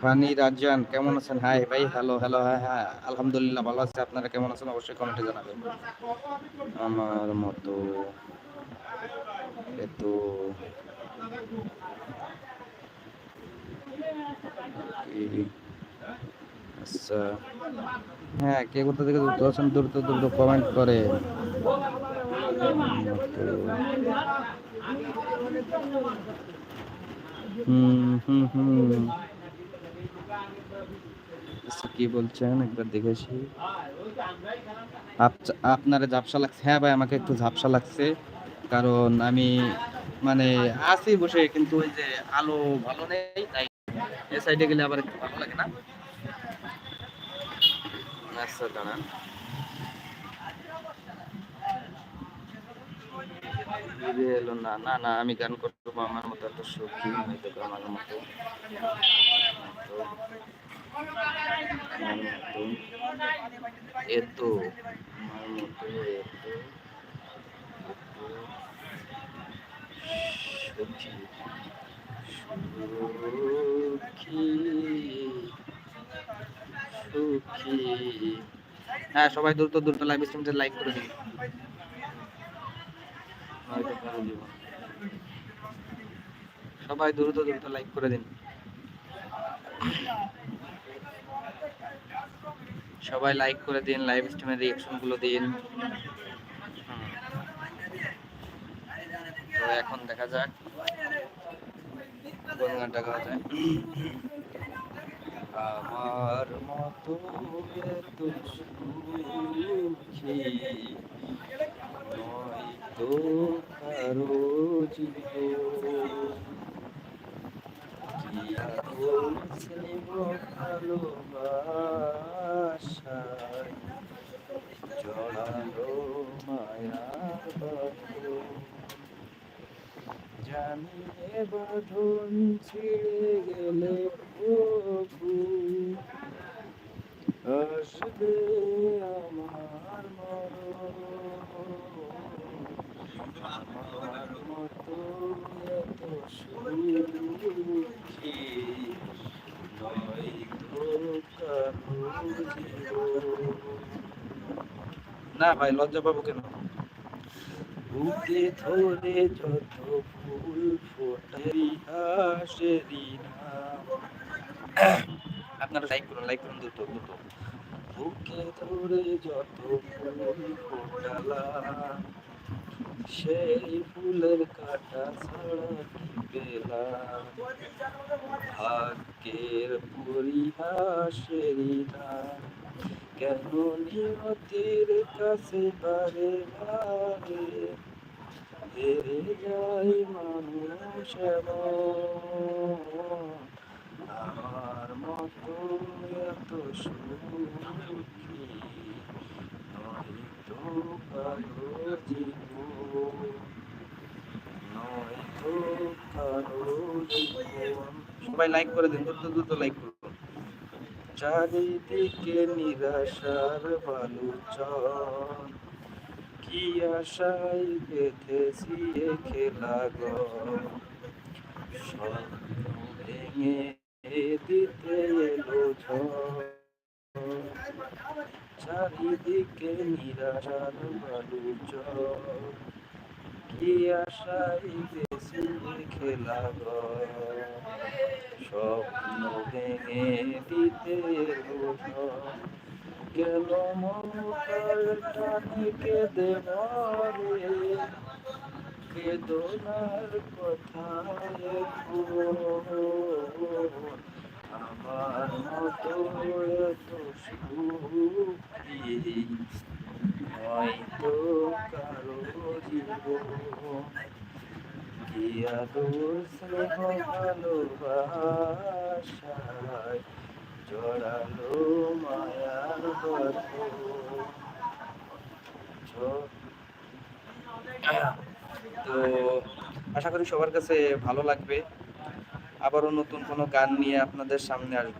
Funny রাজান কেমন আছেন? High ভাই হ্যালো হ্যালো হ্যাঁ হ্যাঁ আলহামদুলিল্লাহ ভালো আছি। আপনারা কেমন আছেন? অবশ্যই কমেন্টে জানাবেন। আমার মতো এত আচ্ছা। হ্যাঁ কে কোথা থেকে দ্রুত আছেন দ্রুত দ্রুত কমেন্ট করে? কি বলছেন? একবার দেখেছি আপ- আপনারে ঝাপসা লাগছে। হ্যাঁ ভাই, আমাকে একটু ঝাপসা লাগছে। কারণ আমি মানে আছি বসে, কিন্তু ওই যে আলো ভালো নেই, তাই এ সাইডে গেলে আবার একটু ভালো লাগে না। আচ্ছা দাঁড়ান। এলো না না না, আমি গান করব, আমার মতো এত সুখী হয়তো আমার মতো। এত, আমার মতো এত হ্যাঁ সবাই দ্রুত দ্রুত লাইভ স্ট্রিমটা লাইক করে দিন। সবাই দ্রুত দ্রুত লাইক করে দিন। সবাই লাইক করে দিন লাইভ স্ট্রিমের রিঅ্যাকশনগুলো দিন। তো এখন দেখা যাক কোন গানটা গাওয়া যায়। আমার মতো কারও ভালোবাসায় জড়ালো বাঁধন জানি বাঁধন ছিঁড়ে গেলে প্রভু আসবে আমার মরণ আমার মতো এত সুখী নয়তো কারও জীবন। না ভাই লজ্জা পাবো কেন? বুকে ধরে যত ফুল ফোটাই হাসেরি আপনারা লাইক করুন লাইক করুন দ্রুত দ্রুত। বুকে ধরে যত ফুল ফোটালাম সেই ফুলের কাটা ছাড়া কি পেলাম ভাগ্যের পরিহাসেরি নাম কেন কাছে বারে বারে হেরে যায় মানুষ আমার মতো এত সুখী, নয়তো কারও জীবন, নয়তো কারও জীবন। সবাই লাইক করে দিন, দ্রুত দ্রুত লাইক করুন। চারিদিকে নিরাশার বালুচন কি আশায় বেঁধেছি এ খেলা ভেঙে দিতে এলো চারিদিকে নিরাশার বালুচন কি আশায় বেশি খেলা গো স্বপ্ন ভেঙে দিতে। গেল মমতার টানে কেঁদে মরে বেদনার কথা আমার মতো এত সুখী, হয়তো কারও জীবন আদর স্নেহ ভালোবাসায় জড়ালো মায়ার তো আশা করি সবার কাছে ভালো লাগবে। আবারও নতুন কোনো গান নিয়ে আপনাদের সামনে আসব।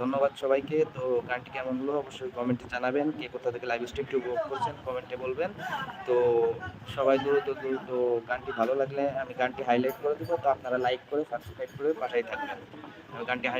ধন্যবাদ সবাইকে। তো গানটি কেমন হলো অবশ্যই কমেন্টে জানাবেন। কে কোথা থেকে লাইভ স্ট্রিমটি উপভোগ করছেন কমেন্টে বলবেন। তো সবাই দ্রুত দ্রুত গানটি ভালো লাগলে আমি গানটি হাইলাইট করে দেবো। তো আপনারা লাইক করে সাবস্ক্রাইব করে পাঠাই থাকবেন। গানটি হাইলাইট